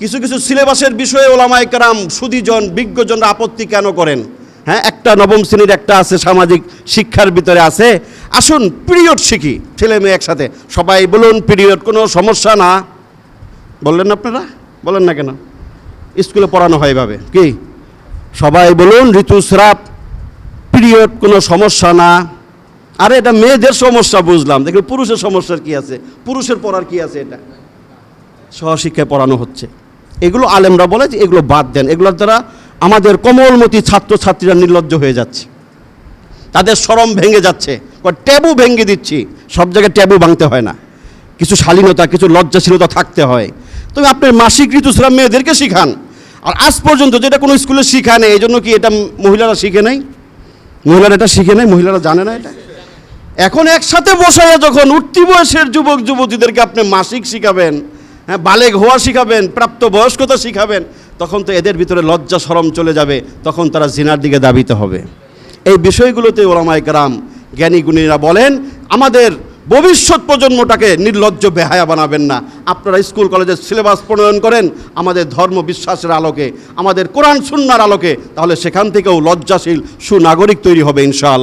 কিছু কিছু সিলেবাসের বিষয়ে ওলামায় কারাম সুদীজন বিজ্ঞজনরা আপত্তি কেন করেন? হ্যাঁ একটা নবম শ্রেণির একটা আছে, সামাজিক শিক্ষার ভিতরে আছে। আসুন পিরিয়ড শিখি, ছেলে মেয়ে একসাথে। সবাই বলুন পিরিয়ড কোনো সমস্যা না? বললেন আপনারা? বলেন না কেন? স্কুলে পড়ানো হয় এভাবে। কি? সবাই বলুন, ঋতুস্রাব পিরিয়ড কোনো সমস্যা না? আরে, এটা মেয়েদের সমস্যা, বুঝলাম। দেখুন, পুরুষের সমস্যার কি আছে? পুরুষের পড়ার কি আছে এটা? সহশিক্ষায় পড়ানো হচ্ছে। এগুলো আলেমরা বলে যে এগুলো বাদ দেন। এগুলোর দ্বারা আমাদের কোমলমতি ছাত্রছাত্রীরা নির্লজ্জ হয়ে যাচ্ছে। তাদের সরম ভেঙে যাচ্ছে। ট্যাবু ভেঙে দিচ্ছি। সব জায়গায় ট্যাবু ভাঙতে হয় না। কিছু শালীনতা, কিছু লজ্জাশীলতা থাকতে হয়। তবে আপনার মাসিক ঋতুস্রাব মেয়েদেরকে শিখান। আর আজ পর্যন্ত যেটা কোনো স্কুলে শিখায় নেই, এই জন্য কি এটা মহিলারা শিখে নেই? মহিলারা এটা শিখে নেই? মহিলারা জানে না এটা? এখন একসাথে বসাইয়া যখন উঠতি বয়সের যুবক যুবতীদেরকে আপনি মাসিক শিখাবেন হ্যাঁ বালেগ হওয়া শিখাবেন প্রাপ্ত বয়স্কতা শিখাবেন, তখন তো এদের ভিতরে লজ্জা, সরম চলে যাবে, তখন তারা জিনার দিকে দাবিতে হবে। এই বিষয়গুলোতে ওলামায় গ্রাম জ্ঞানী গুণীরা বলেন, আমাদের ভবিষ্যৎ প্রজন্মটাকে নির্লজ্জ বেহায়া বানাবেন না। আপনারা স্কুল, কলেজের সিলেবাস প্রণয়ন করেন, আমাদের ধর্ম বিশ্বাসের আলোকে, আমাদের কোরআন, সুন্নার আলোকে, তাহলে সেখান থেকেও লজ্জাশীল সুনাগরিক তৈরি হবে ইনশাআল্লাহ।